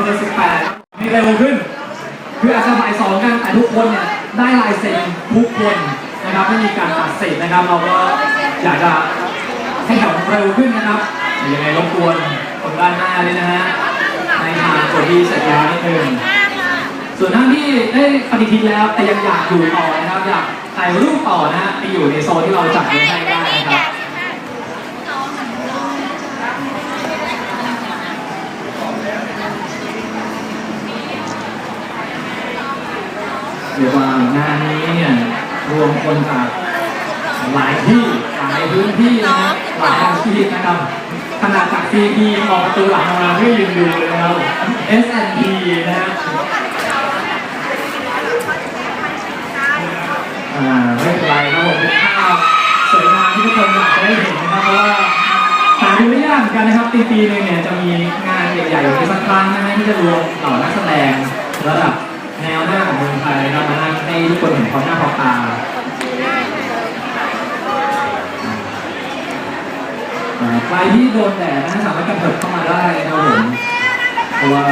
บอร์สิมีเร็วขึ้น คืออาจจะบ่ายสองกันแต่ทุกคนเนี่ยได้ลายเซ็นทุกคนนะครับไม่มีการตัดเศษนะครับ เราก็อยากจะให้แถวเร็วขึ้นนะครับยังไงรบกวนตรงด้านหน้าเลยนะฮะในทางส่วนที่สัญญานิดนึงส่วนท่านที่ได้ปฏิทินแล้วแต่ยังอยากอยู่ต่อนะครับอยากถ่ายรูปต่อนะฮะไปอยู่ในโซนที่เราจัดไว้ให้ได้นะครับ เรียกว่างานนี้เนี่ยรวมคนจากหลายที่หลายพื้นที่นะฮะหลายอาชีพนะครับขนาดจาก CP ออกประตูหลังของเราที่ยืนดูเลยนะครับ S&P นะฮะไม่เป็นไรครับผมภาพสวยงามที่ทุกคนอยากจะได้เห็นนะครับเพราะว่าหาดูได้ยากเหมือนกันนะครับปีปีหนึงเนี่ยจะมีงานใหญ่ๆในสักครั้งนะฮะที่จะรวมเหล่านักแสดงระดับแนวหน้าของเองไทยนะมาให้ทุกคนเห็นความหน้าความตาใครที่โดนแดดนะสามารถกระเถิบเข้ามาได้นะครับผมเพราะว่า